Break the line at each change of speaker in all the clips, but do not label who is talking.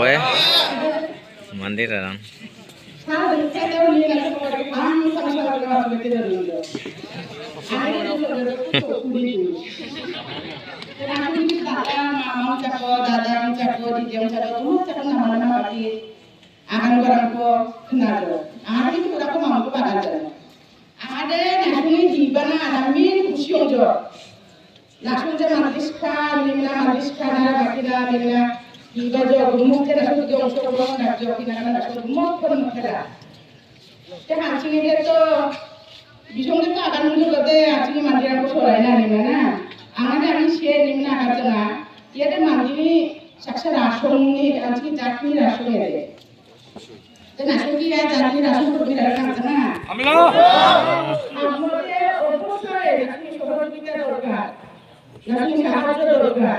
ಹೋಗಿ ಮಂದಿರ Lakshmana kina kana langsung gumuk pun mukada. Te hancing ini tu bisong itu akan muncul kata hancing mandiran ko sorai na ni mana. আমাদের আমি সে নিম্ন আকার না ইয়াতে মান্দিনি সাক্ষা রাসন নি আজকে চাটনি রাসন এলে তো না কি আর চাটনি রাসন করবি না
Amilo.
আমাদের অবশ্যই আপনি সাহায্য দরকার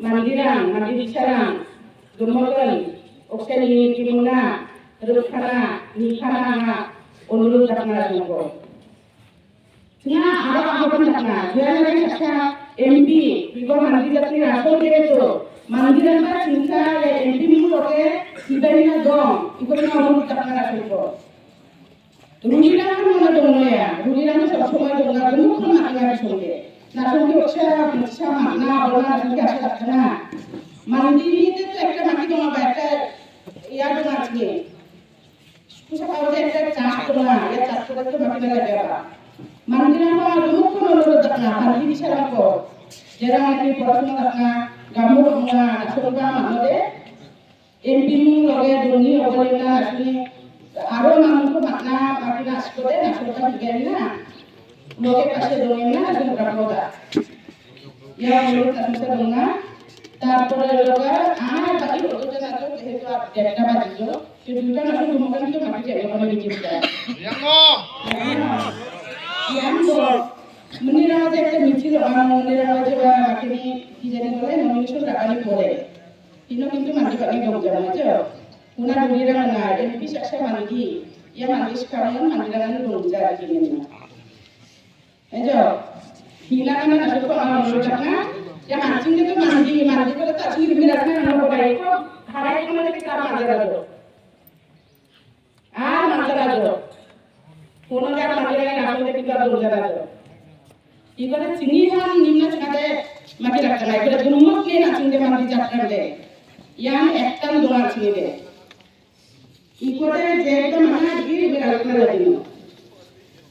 orang tak nak rasol ko. Rujiran kan mana dong ya? Rujiran tu sebab semua oksa makna, orang rasol dia asal tak nak. Mandi ni tu একটা মাটি apa একটা ইয়া দong আছে। Kusa kau একটা চাষ দong না, ya চাষ করে তো মাটি লাগে apa. Mandiran ko ang lumok ko nulod na pandi di siya ko. Jera nga kini purasuna na gamur nga nasulga manode. MP mu loge dungi ogoli na asuni aro namun ko makna pati na askode nasulga bigyan na. Loge kasi dungi na asuni kapoda. Ya mulut na sa dunga. তারপরে লোকা আর বাকি হতো না তো যেহেতু একটা বাজিল সেটা না শুধু মোকান তো মাটি যাবে মানে বিচিত্রা yang meniraja একটা মিছিল meniraja makini কি জানি বলে নমিনেশন রাখানি পরে ইনো কিন্তু মাটি পানি গমজা মাঝে উনা দুনিরা না এমপি সাকসা মানগি ইয়া মানগি সেকারণ মানগিরা গান গমজা রাখি না এই যে হিলা কানা আসলে তো আমার মনে না ya mancing itu mandi mandi kalau tak sih dibilangnya nama baik kok hari ini mana kita mandi lagi ah mandi lagi কোনো জায়গা মাটি লাগে না হলে কিন্তু আর বোঝা যাবে এবারে চিনি হান নিম্ন চিনাতে মাটি রাখতে না এবারে দুমক নিয়ে না চিনতে মাটি যাত্রা দে ইয়ান একটান দোয়ার চিনি দে ইকোতে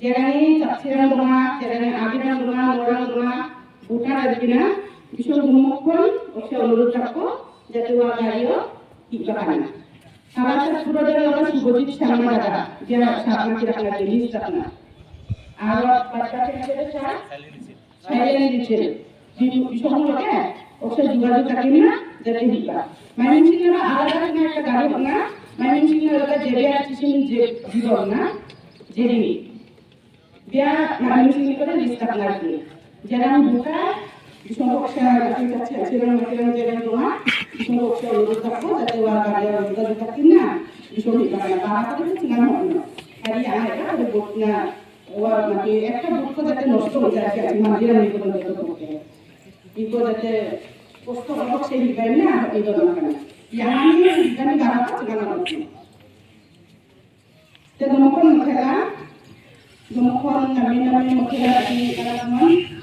Jerani saksiran bunga, jerani abiran bunga, orang bunga, bukan ada cina. Bisona bumukun, oke urut aku, jatuh gari ikan. সারাটা পুরো জায়গা শুভজিৎ শর্মা দাদা যারা সামনে রাখা জিনিস রাখনা আর বাচ্চাকে ছেড়ে ছাড়া সাইলেন দিচ্ছে বিষয়গুলোকে ওকে যোগাযোগ থাকে না যাতে দিবা মাইমিন সিং এর আলাদা একটা গাড়ি না। মাইমিন এর আলাদা জেবে যে জীবন না জেবি দিয়া মাইমিন সিং করে লিস্ট আপনার কি যারা ঢোকা সমস্যা কাছে ছিলেন ছিলেন যে তোমার সমস্যা অনুরোধ থাকব যাতে ওরা গাড়ি অনুরোধ থাকি না ভীষণ মানে বাড়া করে চিনানো হয় না গাড়ি আয় এটা বুক না ওরা মানে একটা বুক যাতে নষ্ট হয়ে যায় আর কি মাঝিরা নিয়ে কোনো দেখতে করতে ইকো যাতে কষ্ট হলো, সেই হিসাবে না। এই জন্য কেন ইয়ানি জানি বাড়া করে চিনানো হচ্ছে Tumukol ang dami naman ng kilatig ng mga namang.